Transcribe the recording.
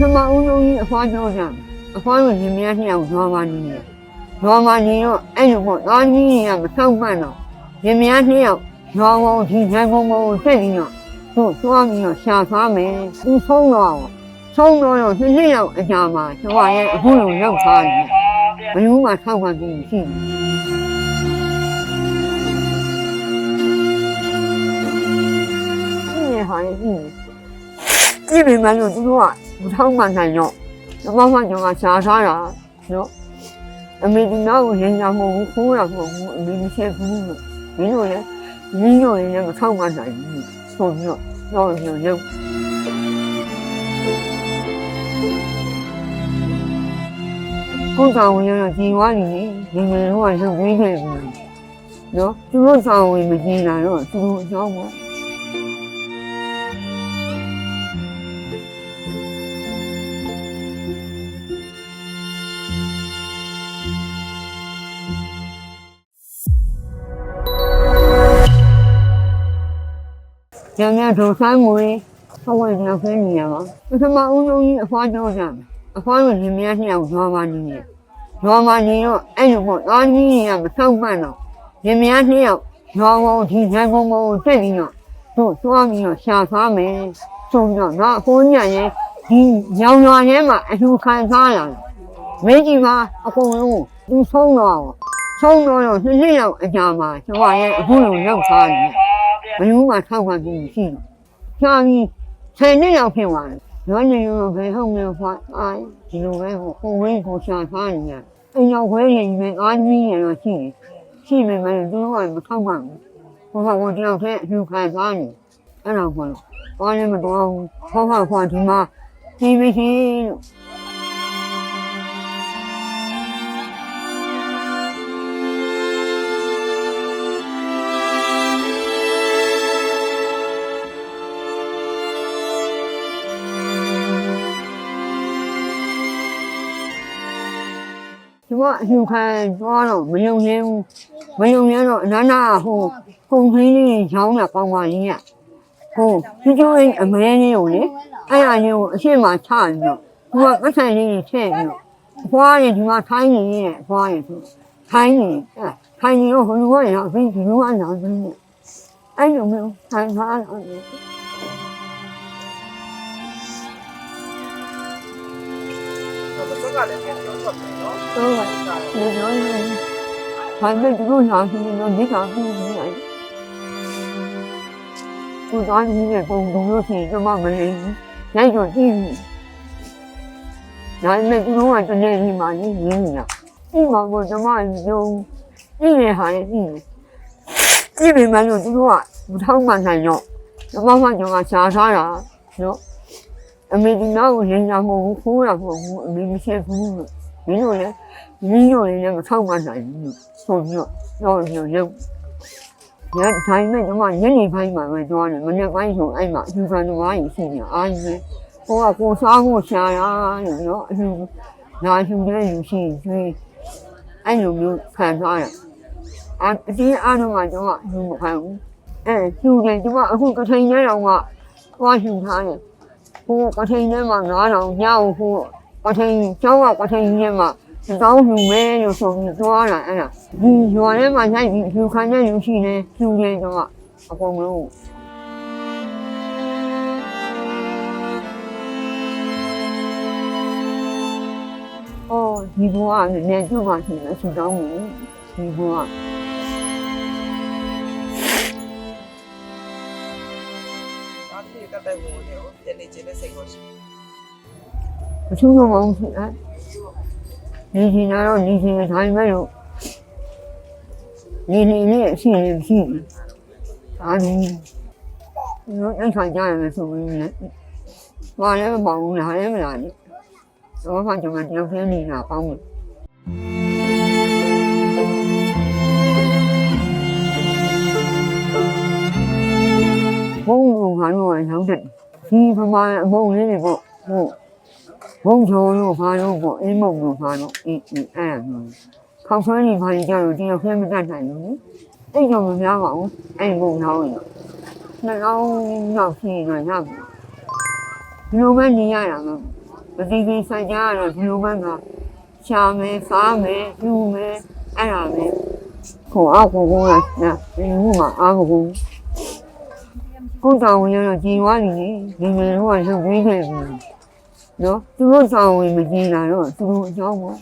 ထမဦးဆုံးကြီးအဖွားပြောကြတယ်အဖွားကညီမရနှစ်ယောက်ဇော်မာနေတယ်ဇော်မာနေတော့အဲ့လိုပေါ့သားကြီးကမဆောက်မှန်းတော့ညီမရနှစ်ယောက်ဇော်ဝုံဒီဇန်ကုန်းကိုတက်ပြီးတော့သူ့သွားပြီးတော့ရှာသွားမယ်သူဆုံးတော့ဆုံးတော့တော့နှစ်နှစ်ယောက်အကြာမှာကျွန်မရဲ့အခုလိုရောက်သွားတယ်ဘယ်သူမှထောက်မှန်းပြီးမရှိဘူးဒီဟာရဲ့ဒီကြည့်ပေမဲ့လို့သူတို့ကမထောက်မှနိုင်တော့ဒီမမကျွန်တော်ရှားထားတာနော်အမေဒီနောက်ကိုရင်ကြမဟုတ်ဘူးခိုးရမဟုတ်ဘူးအမေမရှိဘူးလို့မင်းတို့လည်းမင်းတို့လည်းမထောက်မှနိုင်ဘူးဆိုပြီးတော့တော့ရုပ်ရုပ်ကိုယ်တော်ဝင်ရတော့ကြည်ဝါနေနေငယ်တော့ရုပ်ပြီးခဲ့ပြီနော်သူတို့ဆောင်ဝင်မကြည်လာတော့သူတို့အကြောင်းပေါ့ ညညဒုဆိုင်မွေးဟောဝင်ရောက်ခင်းနေရပါပထမဦးဆုံးကြီးအဖွားပြောကြတယ်အဖွားကညီမရနှစ်ယောက်ဇော်မာနေတယ်ဇော်မာနေတော့အဲ့လိုပေါ့သားကြီးကမဆောက်မှန်းတော့ညီမရနှစ်ယောက်ဇော်ဝုံဒီဇန်ကုန်းကိုတက်ပြီးတော့သူ့သွားပြီးတော့ရှာသွားမယ်ဆိုပြီးတော့တော့ဟိုးညရဲ့ဒီညောင်ရွာထဲမှာအလှခံစားလာတယ်မင်းကြီးကအကုန်လုံးသူဆုံးတော့ဆုံးတော့တော့နှစ်နှစ်ယောက်အကြာမှာကျွန်မရဲ့အခုလိုရောက်သွားတယ် ဘယ်လိုမှထောက်ခံပြီးမရှိဘူး။ကြာပြီဆယ်နှစ်လောက်ဖြစ်သွားတယ်။ရောနေရောဘယ်ဟုတ်မလဲဖွာအာဒီလိုပဲဟိုဟိုဝင်းကိုရှာထားနေရ။အင်းရောက်ခွဲရင်ပဲအားကြီးနေတော့ရှိတယ်။ရှိနေမှလည်းသူတို့ကမထောက်ခံဘူး။ဟိုကကိုတယောက်တည်းအလှခံစားနေ။အဲ့တော့ခေါ်လို့ဘာလည်းမတော်ဘူး။ခေါက်ခေါက်ခွာဒီမှာဒီမရှိလို့ ဒီကအလှခံသွားတော့မယုံရဲဘူးမယုံရဲတော့အနာနာဟိုပုံခင်းလေးရောင်းတာပေါင်းပါလေးကဟိုဒီကျိုးအမဲလေးကိုလေအဲ့အရင်ကိုအရှိမချပြီးတော့သူကပတ်ဆိုင်လေးထည့်ပြီးတော့အဖွားရင်ဒီမှာထိုင်းနေရဲ့အဖွားရင်သူထိုင်းနေအဲထိုင်းနေတော့ဟိုလူကလည်းအဖေဒီလိုကနားပြီးနေအဲ့လိုမျိုးထိုင်းထားတာ လေမစက်ကလည်းပြန်ပြောထွက်တယ်နော်တော့ပါလေပြောရင်ဘာမှသူတို့ညာသူတို့မိသားစုနေတယ်ကိုသားကြီးရဲ့ပုံလုံးလို့ရှိရင်ကျမမလေးရိုက်တော့ကြည့်ဒါနဲ့သူတို့ကတနေ့ဒီမှာနေရင်းနေတာဒီမှာကိုကျ အမေဒီနောက်ကိုရင်ကြမဟုတ်ဘူးခိုးရမဟုတ်ဘူးအမေမရှိဘူးလို့မင်းတို့လည်းမင်းတို့လည်းမထောက်မှနိုင်ဘူးဆိုပြီးတော့တော့ရုပ်ရုပ်ညတိုင်းမဲ့တော့ညနေပိုင်းမှာပဲသွားတယ်မနေ့ပိုင်းဆိုအဲ့မှာအလူခံတော်ကြီးရှိနေအားကြီးဟိုကကိုစားဖို့ရှာရလို့နော်အလူနာရှူတဲ့လူရှိသေးအဲ့လိုမျိုးခံသွားရအအတင်းအားလုံးကတော့အလူမခံဘူးအဲရှူတယ်ဒီမှာအခုကထိန်ထဲတော့ကသွားရှူထားတယ် ဟိုကထိန်ထဲမှာ9000ညောင်းဟိုကထိန်ကျောင်းကကထိန်ကြီးမှာတောင်းလူမဲလို့ဆိုပြီးသွားတာအဲ့ဒါဒီရွာထဲမှာညိုက်ပြီးလူခံတဲ့လူရှိနေလူတွေတော့အကုန်လုံးအော်ဒီဘဝနဲ့ကျုပ်ပါရှင်အဆူတောင်းနေ ဒီဘဝဒါတိကတဲ့ဝင်နေကိုပြန်နေခြင်းနဲ့စိတ်ကိုရှိအထူးမမောင်းဖြစ်အဲနေရှင်တော့နေရှင်တိုင်းမဲ့လို့နေနေလေးအရှိနေရှိအာဒီနော်အဲ့ထိုင်ကြရမယ်ဆိုပြီးလေဘာလဲမပေါဘူးလားလည်းမလားလေတော့မှကျွန်တော်တယောက်တည်းနေတာပေါင်းတ ဘုံဘုံဟာတော့ရောက်တယ်ဒီပမာအမုံလေးတွေပေါ့ဟုတ်ဘုံချိုးလို့ဟာတော့ပေါ့အင်းမုံလို့ဟာတော့အင်းအဲ့ဒါမျိုးခေါက်ဆွဲနေပါကြတော့တယောက်တည်းမတတ်နိုင်ဘူးလေတိတ်တော့မများပါဘူးအဲ့ဘုံတော့ရင်နှောင်းနောက်ရှိနေရပြီဒီလိုပဲနေရတာမမသိသေးဆိုင်ကြကတော့ဒီလိုမှကရှာမယ်စားမယ်ယူမယ်အဲ့ဒါပဲခေါ်အောင်ကိုကိုကနာဒီမှုမှာအားကို ကိုတောင်ဝင်ရတော့ကြည်သွားပြီလေဒီလိုတော့ရုပ်ဝေးခဲ့ပြီနော်သူတို့တောင်ဝင်မကြည်လာတော့သူတို့အကြောင်းပေါ့